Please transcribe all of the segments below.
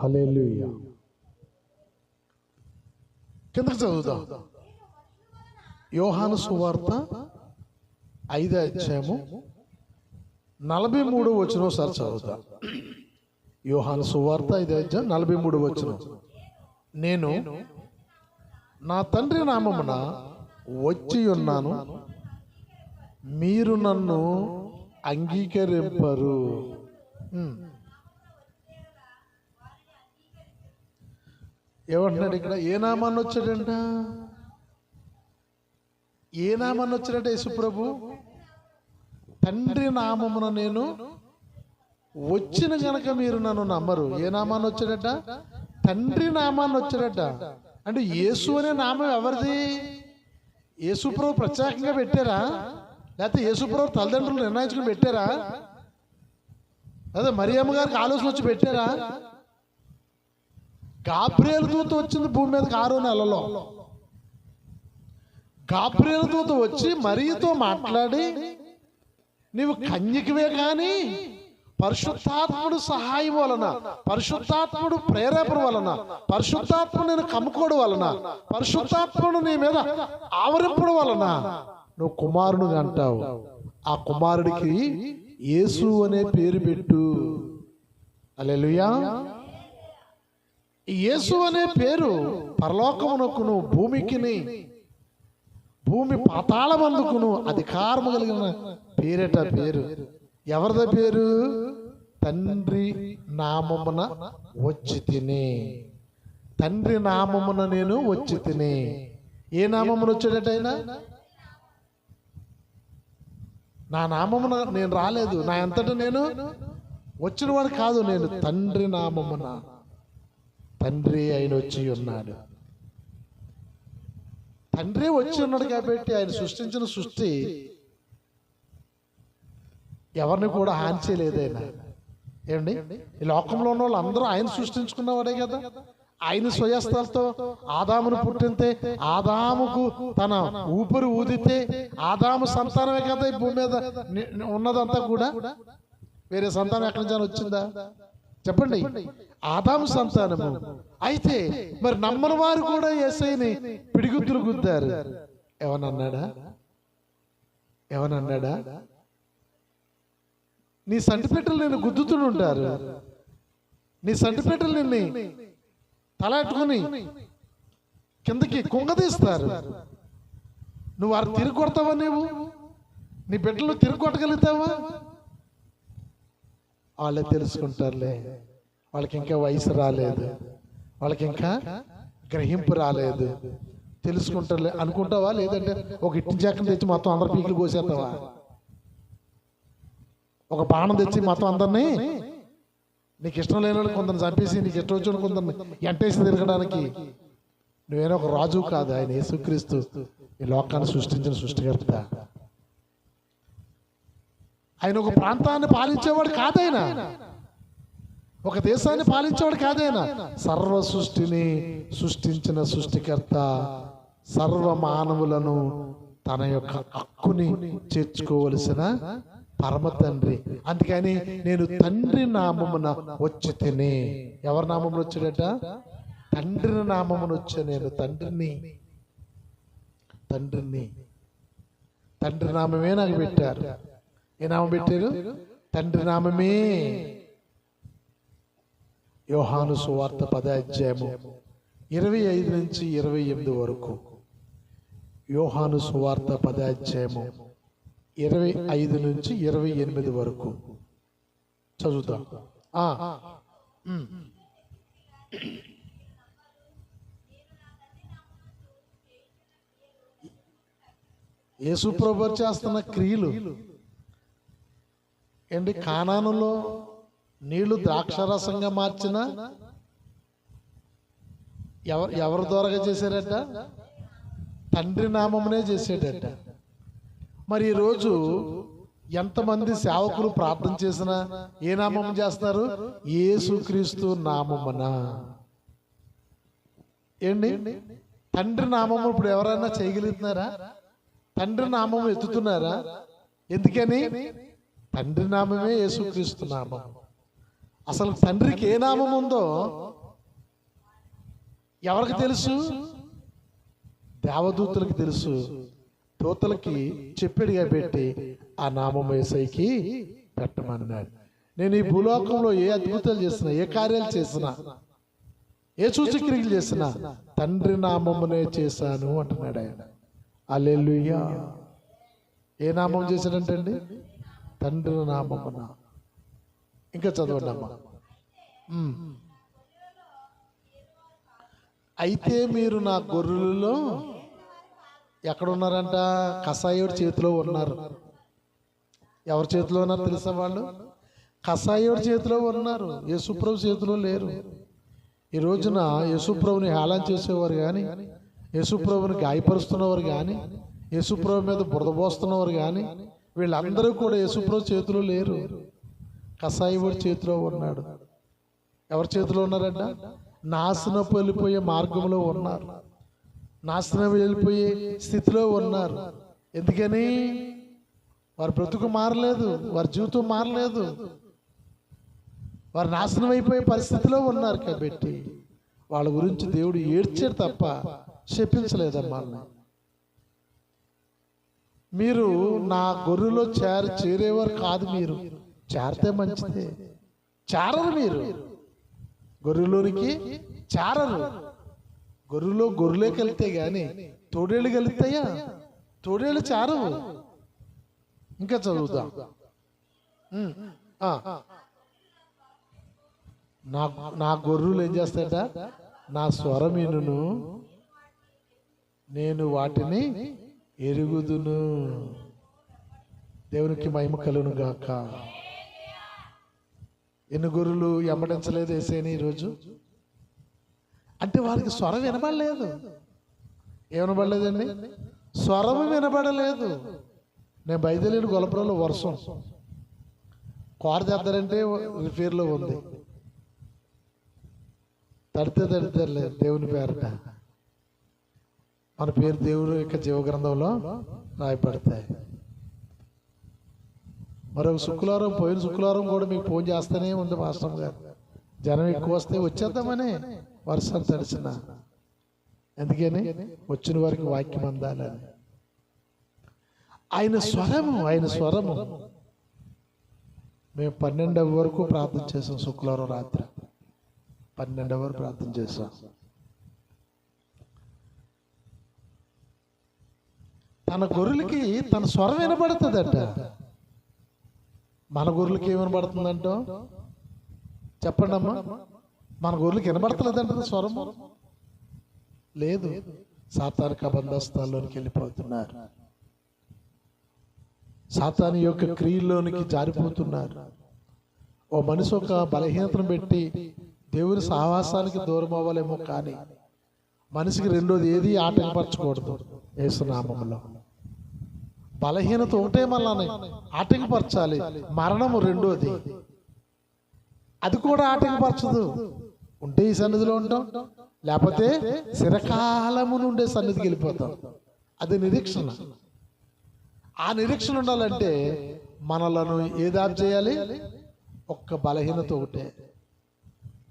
హల్లెలూయా. కిందకి చదువుదాం యోహాను సువార్త ఐదో అధ్యాయము నలభై మూడు వచ్చిన ఒకసారి చదువుతా. యోహాను సువార్త ఐదో అధ్యాయం నలభై మూడు వచ్చిన నేను నా తండ్రి నామమున వచ్చి ఉన్నాను. మీరు నన్ను అంగీకరింపరు. ఏమంటున్నాడు ఇక్కడ? ఏ నామాన్ని వచ్చాడంట? ఏ నామాన్ని వచ్చాడట యేసుప్రభు? తండ్రి నామమున నేను వచ్చిన గనక మీరు నన్ను నమ్మరు. ఏ నామాన్ని వచ్చాడట? తండ్రి నామాన్ని వచ్చాడట. అంటే యేసు అనే నామం ఎవరిది? యేసుప్రభు ప్రత్యేకంగా పెట్టారా? లేకపోతే యేసుప్రభు తల్లిదండ్రులు నిర్ణయించుకుని పెట్టారా? అదే మరియమ్మ గారికి ఆలోచన వచ్చి పెట్టారా? గాబ్రియల్ దూత వచ్చింది భూమి మీదకి ఆరో నెలలో. గాబ్రియల్ దూత వచ్చి మరీతో మాట్లాడి నీవు కన్యకివే కానీ పరిశుద్ధాత్ముడు సహాయం వలన పరిశుద్ధాత్ముడు ప్రేరేపణ వలన పరిశుద్ధాత్ముడు నేను కమ్ముకోవడం వలన పరిశుద్ధాత్ముడు నీ మీద ఆవరింపడం వలన నువ్వు కుమారుడు అంటావు. ఆ కుమారుడికి యేసు అనే పేరు పెట్టు. అలెలుయా యేసు అనే పేరు పరలోకమునకును భూమికిని భూమి పాతాళమందుకును అధికారము కలిగిన పేరేట పేరు. ఎవరిద పేరు? తండ్రి నామమున వచ్చి తిని. తండ్రి నామమున నేను వచ్చి తిని. ఏ నామమున వచ్చేటట్టయినా నా నామమున నేను రాలేదు. నా ఎంతట నేను వచ్చిన వాడు కాదు నేను తండ్రి నామమున. తండ్రి ఆయన వచ్చి ఉన్నాడు. తండ్రి వచ్చి ఉన్నాడు కాబట్టి ఆయన సృష్టించిన సృష్టి ఎవరిని కూడా హాని చేయలేదు ఆయన. ఏమండి? ఈ లోకంలో ఉన్న వాళ్ళు అందరూ ఆయన సృష్టించుకున్నవాడే కదా. ఆయన స్వయస్థలతో ఆదామును పుట్టింతే ఆదాముకు తన ఊపిరి ఊదితే ఆదాము సంతానమే కదా ఈ భూమి మీద ఉన్నదంతా కూడా. వేరే సంతానం ఎక్కడి నుంచి వచ్చిందా? చెప్పండి. ఆదాము సంతానము. అయితే మరి నమ్మని వారు కూడా ఏసైని పిడిగుద్దులు గుద్దారు ఏమనన్నాడా? ఏమనన్నాడా? నీ సంటిపెట్టలు నేను గుద్దుతూనే ఉంటారు. నీ సంటిపెట్టలు నిన్ను తలెట్టుకుని కిందకి కుంగదీస్తారు. నువ్వు వారు తిరిగి కొడతావా నీవు? నీ బిడ్డలు తిరిగి కొట్టగలుగుతావా? వాళ్ళే తెలుసుకుంటారులే. వాళ్ళకి ఇంకా వయసు రాలేదు. వాళ్ళకి ఇంకా గ్రహింపు రాలేదు. తెలుసుకుంటారులే. అనుకుంటావా? లేదంటే ఒక ఇట్టి చెక్కను తెచ్చి మొత్తం అందరి పీకులు కోసేస్తావా? ఒక బాణం తెచ్చి మొత్తం అందరినీ నీకు ఇష్టం లేని వాళ్ళు కొందరిని చంపేసి నీకు ఇష్టం వచ్చిన కొందరిని ఎంటేసి తిరగడానికి. నువ్వేనో ఒక రాజు కాదు. ఆయన యేసుక్రీస్తు. ఈ లోకాన్ని సృష్టించిన సృష్టికర్త. ఆయన ఒక ప్రాంతాన్ని పాలించేవాడు కాదైనా. ఒక దేశాన్ని పాలించేవాడు కాదైనా. సర్వ సృష్టిని సృష్టించిన సృష్టికర్త సర్వ మానవులను తన యొక్క హక్కుని చేర్చుకోవలసిన పరమ తండ్రి. అందుకని నేను తండ్రి నామమున వచ్చి తిని. ఎవరి నామమున వచ్చాడట? తండ్రి నామమున వచ్చా నేను తండ్రిని. తండ్రిని. తండ్రి నామమే నాకు పెట్టారు. ఏ నామం పెట్టారు? తండ్రి నామమే. యోహాను సువార్త పదాధ్యాయము ఇరవై ఐదు నుంచి ఇరవై ఎనిమిది వరకు. యోహాను సువార్త పదాధ్యాయము ఇరవై ఐదు నుంచి ఇరవై ఎనిమిది వరకు. చదువుతాం ఆ, ఉమ్. యేసుప్రభు చేస్తున్న క్రియలు. ఏంటి కానానులో నీళ్ళు ద్రాక్షరసంగా మార్చిన ఎవరు ఎవరి ద్వారాగా చేశారట? తండ్రి నామమునే చేసేటట. మరి ఈరోజు ఎంతమంది సేవకులు ప్రార్థన చేసినా ఏ నామం చేస్తున్నారు? యేసుక్రీస్తు నామమున. ఏంటి? తండ్రి నామము ఇప్పుడు ఎవరైనా చేయగలుగుతున్నారా? తండ్రి నామం ఎత్తుతున్నారా? ఎందుకని? తండ్రి నామమే యేసుక్రీస్తు నామం. అసలు తండ్రికి ఏ నామం ఉందో ఎవరికి తెలుసు? దేవదూతలకు తెలుసు. దూతలకి చెప్పిడిగా పెట్టి ఆ నామం ఏసైకి పెట్టమన్నాడు. నేను ఈ భూలోకంలో ఏ అద్భుతాలు చేసినా ఏ కార్యాలు చేసినా ఏ సూచక్రియలు చేసినా తండ్రి నామమునే చేశాను అంటున్నాడు ఆయన. అల్లెలుయ్యా ఏ నామం చేశాడంటండి? తండ్రి నామమున. ఇంకా చదవండి అమ్మా అయితే మీరు నా గొర్రెలలో ఎక్కడున్నారంట? కషాయుడి చేతిలో ఉన్నారు. ఎవరి చేతిలో ఉన్నారు తెలుసా వాళ్ళు? కషాయుడి చేతిలో ఉన్నారు. యేసుప్రభు చేతిలో లేరు. ఈ రోజున యేసుప్రభుని హేళన చేసేవారు కానీ యేసుప్రభుని గాయపరుస్తున్నవారు కానీ యేసుప్రభు మీద బురదబోస్తున్నవారు కానీ వీళ్ళందరూ కూడా యేసుప్రభు చేతిలో లేరు. కసాయివాడి చేతిలో ఉన్నాడు. ఎవరి చేతిలో ఉన్నారంట? నాశనం వెళ్ళిపోయే మార్గంలో ఉన్నారు. నాశనం వెళ్ళిపోయే స్థితిలో ఉన్నారు. ఎందుకని? వారి బ్రతుకు మారలేదు వారి జీవితం మారలేదు. వారు నాశనం అయిపోయే పరిస్థితిలో ఉన్నారు కాబట్టి వాళ్ళ గురించి దేవుడు ఏడ్చాడు తప్ప శపించలేదమ్మా మీరు నా గొర్రెలో చేర చేరేవారు కాదు మీరు. చేరితే మంచిదే. చేరరు మీరు. గొర్రెలోనికి చేరరు. గొర్రెలో గొర్రెలే కలితే కానీ తోడేళ్ళు కలుగుతాయా? తోడేళ్ళు చేరవు. ఇంకా చదువుతాం నా నా గొర్రెలు ఏం చేస్తాయట? నా స్వరమీనును నేను వాటిని ఎరుగుదును. దేవునికి మహిమ కలును గాక. ఎన్ని గురులు ఎమ్మడించలేదు వేసేని ఈరోజు? అంటే వారికి స్వరం వినబడలేదు. ఏమనబడలేదండి? స్వరం వినబడలేదు. నేను బయలుదేరిన గొలపురంలో వర్షం కారు తెద్దారంటే రిపేర్లో ఉంది. తడితే తడితే లేదు దేవుని పేరట. మన పేరు దేవుడు యొక్క జీవగ్రంథంలో రాయపడతాయి మరొక శుక్రవారం పోయిన శుక్రవారం కూడా మీకు ఫోన్ చేస్తూనే ఉంది మాస్టర్ గారు. జనం ఎక్కువ వస్తే వచ్చేద్దామని వర్షం తడిచిన ఎందుకని? వచ్చిన వారికి వాక్యం అందాలని. ఆయన స్వరము ఆయన స్వరము. మేము పన్నెండవ వరకు ప్రార్థన చేసాం శుక్రవారం రాత్రి. పన్నెండవ వరకు ప్రార్థన చేసాం తన గొర్రెలకి తన స్వరం వినబడుతుందట. మన గొర్రెలకి ఏమి వినబడుతుందంట? చెప్పండి అమ్మా మన గొర్రెలకి వినబడతలేదంట స్వరం లేదు. సాతానిక బంధస్థాల్లోనికి వెళ్ళిపోతున్నారు. సాతాని యొక్క క్రియల్లోనికి జారిపోతున్నారు. ఓ మనిషి ఒక బలహీనతను పెట్టి దేవుని సహవాసానికి దూరం అవ్వలేమో కానీ మనిషికి రెండోది ఏది ఆటంకపరచకూడదు. ఏసునామంలో బలహీనత ఒకటే మళ్ళీ ఆటంకపరచాలి. మరణము రెండోది. అది కూడా ఆటంకపరచదు. ఉంటే ఈ సన్నిధిలో ఉంటాం. లేకపోతే చిరకాలము నుండే సన్నిధికి వెళ్ళిపోతాం. అది నిరీక్షణ. ఆ నిరీక్షణ ఉండాలంటే మనలను ఏదాపు చేయాలి? ఒక్క బలహీనత ఒకటే.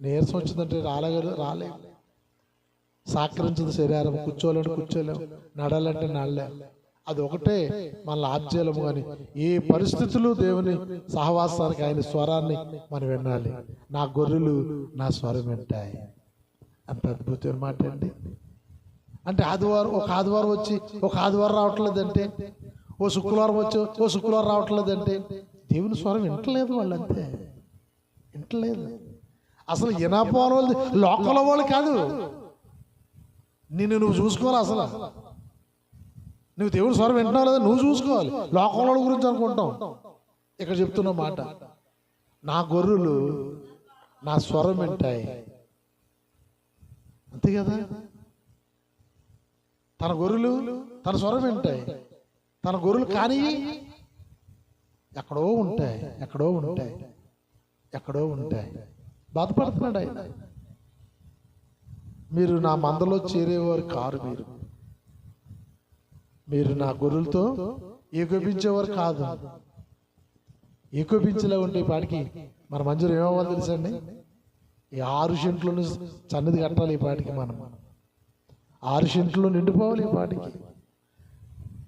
నీరసం వచ్చిందంటే రాలేగలు రాలేదు సహకరించదు శరీరం. కూర్చోలేడు కూర్చోలేము నడాలంటే నడలేము అది ఒకటే మన ఆబ్జేయలేము కానీ ఏ పరిస్థితులు దేవుని సహవాసానికి ఆయన స్వరాన్ని మనం వినాలి. నా గొర్రెలు నా స్వరం వింటాయి. అంత అద్భుతమైన మాట అండి. అంటే ఆదివారం ఒక ఆదివారం వచ్చి ఒక ఆదివారం రావట్లేదంటే ఓ శుక్రవారం వచ్చి ఓ శుక్రవారం రావట్లేదంటే దేవుని స్వరం వింటలేదు వాళ్ళంతే. వింటలేదు. అసలు వినపోవాలి లోకల లోకంలో వాళ్ళు కాదు. నిన్ను నువ్వు చూసుకోవాలి అసలు. నువ్వు దేవుడు స్వరం వింటున్నావు లేదా? నువ్వు చూసుకోవాలి. లోకంలో గురించి అనుకుంటాం ఇక్కడ చెప్తున్న మాట నా గొర్రెలు నా స్వరం వింటాయి. అంతే కదా? తన గొర్రెలు తన స్వరం వింటాయి. తన గొర్రెలు కానీ ఎక్కడో ఉంటాయి ఎక్కడో ఉంటాయి ఎక్కడో ఉంటాయి. బాధపడుతున్నాడు ఆయన. మీరు నా మందలో చేరేవారు కారు మీరు. మీరు నా గొర్రెలతో ఏకోపించేవారు కాదు. ఏకోపించేలా ఉండే పాటికి మన మంజూరు ఏమవ్వాలి తెలుసండి ఈ ఆరు సెంట్లను సన్నిధి కట్టాలి ఈ పాటికి మనం. ఆరు సెంట్లు నిండిపోవాలి ఈ పాటికి.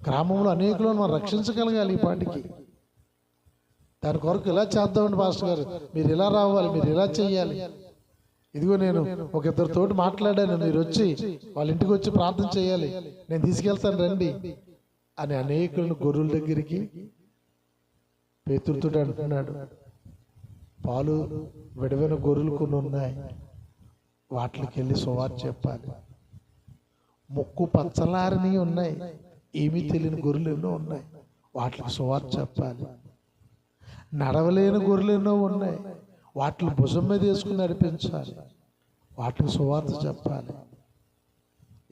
గ్రామంలో అనేకులను మనం రక్షించగలగాలి ఈ పాటికి. దాని కొరకు ఇలా చేద్దామండి పాస్టర్ గారు? మీరు ఇలా రావాలి? మీరు ఇలా చేయాలి ఇదిగో నేను ఒక ఇద్దరితోటి మాట్లాడాను. మీరు వచ్చి వాళ్ళ ఇంటికి వచ్చి ప్రార్థన చేయాలి. నేను తీసుకెళ్తాను రండి అని అనేకులను గొర్రెల దగ్గరికి పేతులతో అంటున్నాడు. పాలు విడవైన గొర్రెలు కొన్ని ఉన్నాయి. వాటికి వెళ్ళి సువార్ చెప్పాలి. ముక్కు పచ్చలారని ఉన్నాయి. ఏమీ తెలియని గొర్రెలు ఎన్నో ఉన్నాయి. వాటికి సువార్ చెప్పాలి. నడవలేని గొర్రెలు ఎన్నో ఉన్నాయి. వాటిని భుజం మీద వేసుకుని నడిపించాలి. వాటికి సువార్త చెప్పాలి.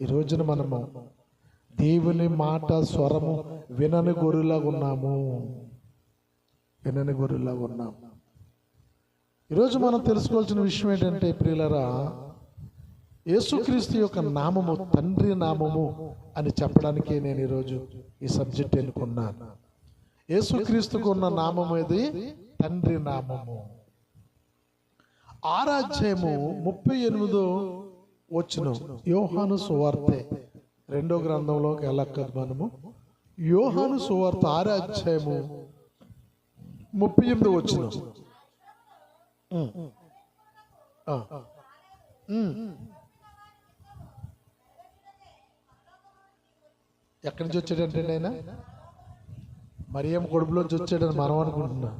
ఈ రోజున మనము దేవుని మాట స్వరము వినని గొర్రెలాగా ఉన్నాము. వినని గొర్రెలాగా ఉన్నాము. ఈరోజు మనం తెలుసుకోవాల్సిన విషయం ఏంటంటే ప్రియులరా యేసుక్రీస్తు యొక్క నామము తండ్రి నామము అని చెప్పడానికే నేను ఈరోజు ఈ సబ్జెక్ట్ ఎన్నుకున్నాను. యేసుక్రీస్తుకు ఉన్న నామం ఏది? తండ్రి నామము. ఆరాధ్యము ముప్పై ఎనిమిదో వచ్చిన యోహాను సువార్తె రెండో గ్రంథంలోకి వెళ్ళక్కదు మనము. యోహాను సువార్త ఆరాధ్యము ముప్పై ఎనిమిది వచ్చిన ఎక్కడి నుంచి వచ్చాడంటే ఆయన మరియం కొడుపులోంచి వచ్చాడని మనం అనుకుంటున్నాం.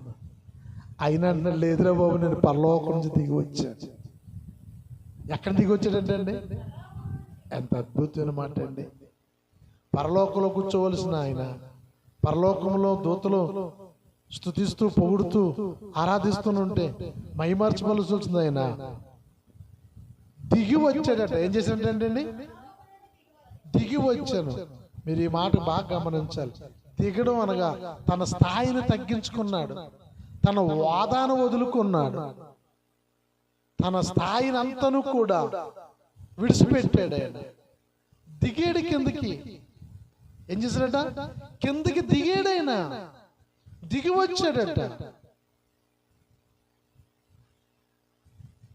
అయినా అంటున్నాడు లేదురా బాబు నేను పరలోకం నుంచి దిగి వచ్చాను. ఎక్కడ దిగి వచ్చాడంటే అండి? ఎంత అద్భుతమైన మాట అండి. పరలోకంలో కూర్చోవలసిన ఆయన పరలోకంలో దూతలు స్థుతిస్తూ పొగుడుతూ ఆరాధిస్తూనుంటే మైమార్చవలసి వచ్చింది ఆయన. దిగి వచ్చాడట. ఏం చేశాడంటండి దిగి వచ్చాను. మీరు ఈ మాట బాగా గమనించాలి. దిగడం అనగా తన స్థాయిని తగ్గించుకున్నాడు. తన వాదాను వదులుకున్నాడు. తన స్థాయిని అంతను కూడా విడిచిపెట్టాడు ఆయన. దిగేడు కిందకి. ఏం చేశాడట? కిందకి దిగేడైనా దిగి వచ్చాడట.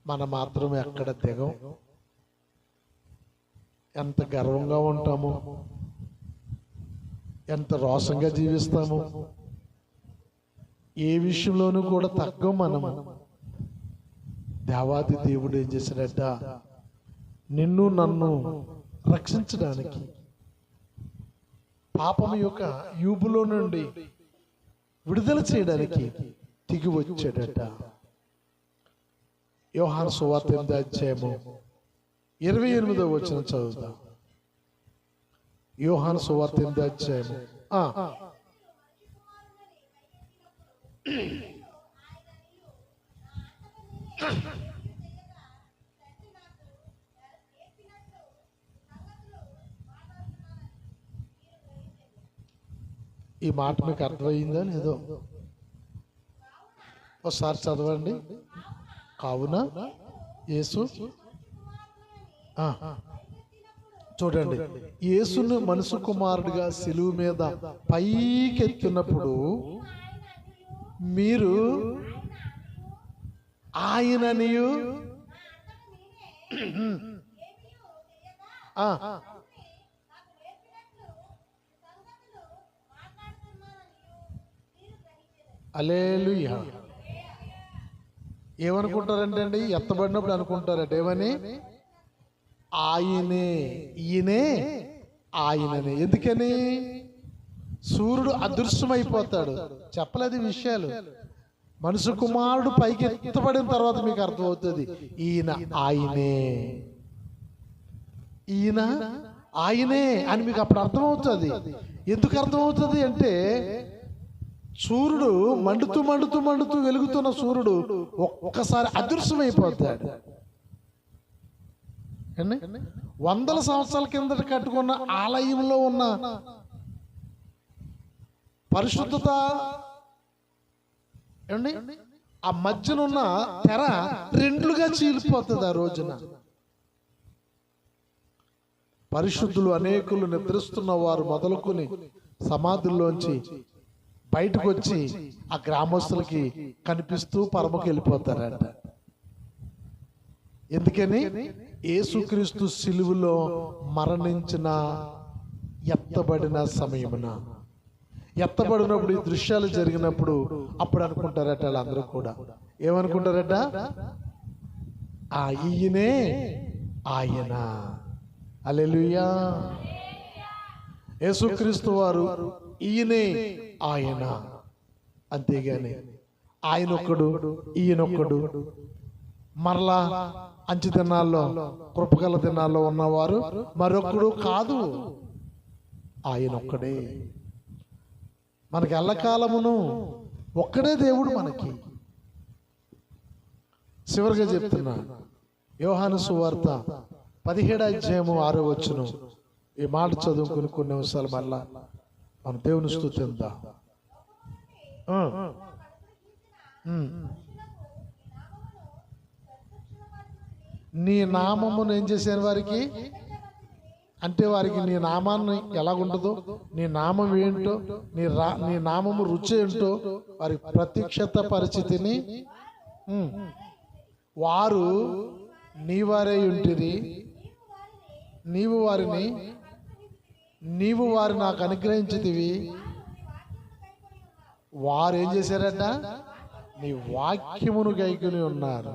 మన మాత్రం ఎక్కడ దిగం. ఎంత గర్వంగా ఉంటాము. ఎంత రోషంగా జీవిస్తాము. ఏ విషయంలోనూ కూడా తగ్గం మనము. దేవాది దేవుడు ఏం చేశాడట? నిన్ను నన్ను రక్షించడానికి పాపం యొక్క యూబులో నుండి విడుదల చేయడానికి దిగి వచ్చాడట. యోహాన్ సువార్త ఎనిమిది అధ్యాయము ఇరవై ఎనిమిదో వచ్చిన చదువుతా యోహాన్ సువార్త ఎనిమిది అధ్యాయము. ఈ మాట మీకు అర్థమైందా లేదో? ఒకసారి చదవండి. కావున యేసు చూడండి. యేసును మనసు కుమారుడిగా సిలువు మీద పైకెత్తున్నప్పుడు మీరు ఆయననియు ఆ, ఏమనుకుంటారంటే అండి ఎత్తబడినప్పుడు అనుకుంటారట ఏమని? ఆయనే ఈయనే ఆయననే. ఎందుకని? సూర్యుడు అదృశ్యమైపోతాడు. చెప్పలేదు విషయాలు. మనుషు కుమారుడు పైకి ఎత్తబడిన తర్వాత మీకు అర్థమవుతుంది. ఈయన ఆయనే. ఈయన ఆయనే అని మీకు అప్పుడు అర్థమవుతుంది. ఎందుకు అర్థమవుతుంది అంటే సూర్యుడు మండుతూ మండుతూ మండుతూ వెలుగుతున్న సూర్యుడు ఒక్కసారి అదృశ్యమైపోతాడు. వందల సంవత్సరాల కిందట కట్టుకున్న ఆలయంలో ఉన్న పరిశుద్ధత ఏమండి? ఆ మధ్యన ఉన్న తెర రెండుగా చీలిపోతుంది ఆ రోజున. పరిశుద్ధులు అనేకులు నిద్రిస్తున్న వారు మొదలుకొని సమాధుల్లోంచి బయటకు వచ్చి ఆ గ్రామస్తులకి కనిపిస్తూ పరమకు వెళ్ళిపోతారంట. ఎందుకని? ఏసుక్రీస్తు సిలువులో మరణించిన ఎత్తబడిన సమయమున. ఎత్తబడినప్పుడు ఈ దృశ్యాలు జరిగినప్పుడు అప్పుడు అనుకుంటారట వాళ్ళందరూ కూడా. ఏమనుకుంటారట? ఆ ఈయనే ఆయన. అలెలుయా యేసుక్రీస్తు వారు ఈయనే ఆయన. అంతేగాని ఆయనొక్కడు ఈయనొక్కడు మరలా అంచు దినాల్లో కృపగల దినాల్లో ఉన్నవారు మరొక్కడు కాదు ఆయన ఒక్కడే. మనకి ఎల్లకాలమును ఒక్కడే దేవుడు మనకి. చివరిగా చెప్తున్నా యోహాను సువార్త పదిహేడు అధ్యాయము ఆరో వచ్చును ఈ మాట చదువుకుని కొన్ని నిమిషాలు మళ్ళా మన దేవుని స్థుతిందా నీ నామమును ఏం చేశాను వారికి? అంటే వారికి నీ నామాన్ని ఎలాగుంటుందో నీ నామం ఏంటో నీ రా నీ నామము రుచి ఏంటో వారి ప్రత్యక్షత పరిస్థితిని వారు నీ వారే ఉంటిరి. నీవు వారిని నీవు వారు నాకు అనుగ్రహించితివి. వారు ఏం చేశారట? నీ వాక్యమును గైకుని ఉన్నారు.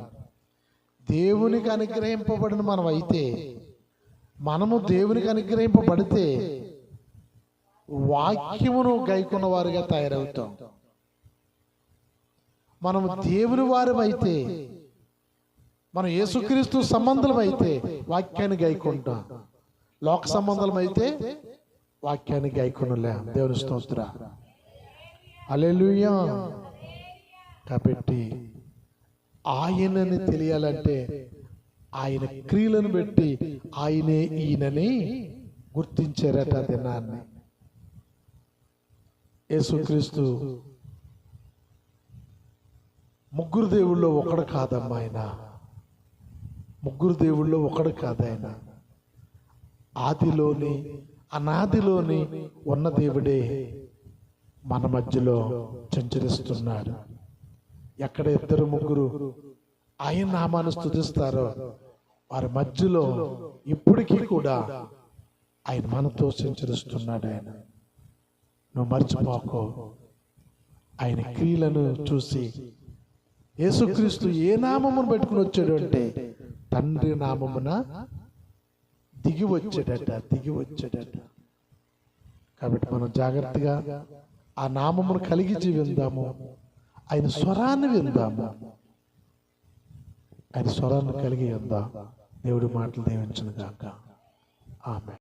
దేవునికి అనుగ్రహింపబడిన మనం అయితే మనము దేవునికి అనుగ్రహింపబడితే వాక్యమును గైకున్న వారుగా తయారవుతాం. మనం దేవుని వారమైతే మనం యేసుక్రీస్తు సంబంధం అయితే వాక్యాన్ని గైకుంటాం. లోక సంబంధం అయితే వాక్యాన్ని గైకొనలే. దేవుని స్తోత్ర. అలెలుయా కాబట్టి ఆయనని తెలియాలంటే ఆయన క్రియలను పెట్టి ఆయనే ఈయనని గుర్తించారట దినాన్ని. యేసుక్రీస్తు ముగ్గురు దేవుళ్ళో ఒకడు కాదమ్మా ఆయన. ముగ్గురు దేవుళ్ళో ఒకడు కాదు ఆయన. ఆదిలోని అనాదిలోని ఉన్న దేవుడే మన మధ్యలో సంచరిస్తున్నాడు. ఎక్కడ ఇద్దరు ముగ్గురు ఆయన నామాన్ని స్థుతిస్తారో వారి మధ్యలో ఇప్పటికీ కూడా ఆయన మనతో సంచరిస్తున్నాడు ఆయన. నువ్వు మర్చిపోకో. ఆయన క్రియలను చూసి యేసుక్రీస్తు ఏ నామమును పెట్టుకుని వచ్చాడు అంటే తండ్రి నామమున దిగి వచ్చాడట దిగి వచ్చాడట. కాబట్టి మనం జాగ్రత్తగా ఆ నామమును కలిగి జీవిందాము. ఆయన స్వరాన్ని విందాము. ఆయన స్వరాన్ని కలిగి ఉందా. దేవుడి మాటలు దీవించను గాక. ఆమె